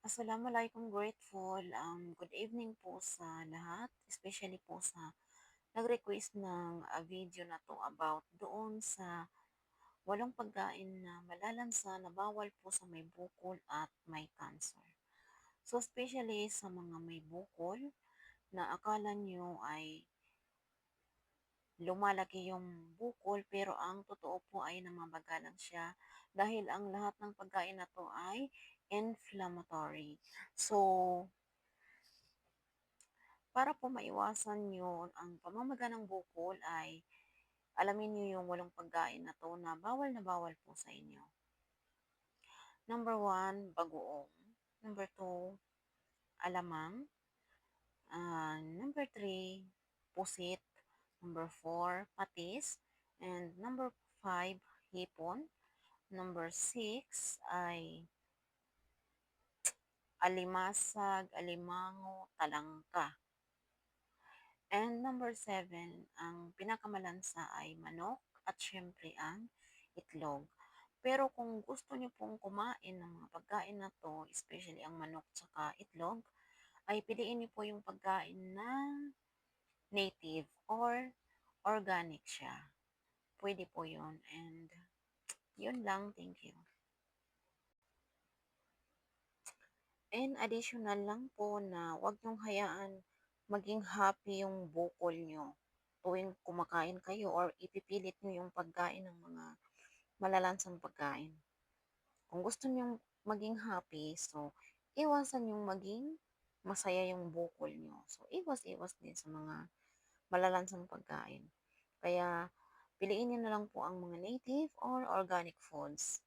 Assalamualaikum, grateful. Um, good evening po sa lahat, especially po sa nag-request ng ah, video na to about doon sa walong pagkain na malalansa na bawal po sa may bukol at may cancer. So, especially sa mga may bukol na akala nyo ay lumalaki yung bukol pero ang totoo po ay namamagalang siya dahil ang lahat ng pagkain na to ay inflammatory. So, para po maiwasan yun, ang pamamaga ng bukol ay alamin nyo yung walong pagkain na to na bawal na bawal po sa inyo. Number one, bagoong. Number two, alamang. Ah, number three, pusit. Number four, patis. And number five, hipon. Number six ay alimasag, alimango, talangka. And number seven, ang pinakamalansa ay manok at syempre ang itlog. Pero kung gusto niyo pong kumain ng mga pagkain na to, especially ang manok tsaka itlog, ay piliin niyo po yung pagkain na native or organic siya. Pwede po yun. And yun lang. Thank you. And additional lang po na wag niyong hayaan maging happy yung bukol nyo tuwing kumakain kayo or ipipilit nyo yung pagkain ng mga malalansang pagkain. Kung gusto nyo maging happy, so iwasan yung maging masaya yung bukol nyo. So iwas-iwas din sa mga malalansang pagkain. Kaya piliin nyo na lang po ang mga native or organic foods.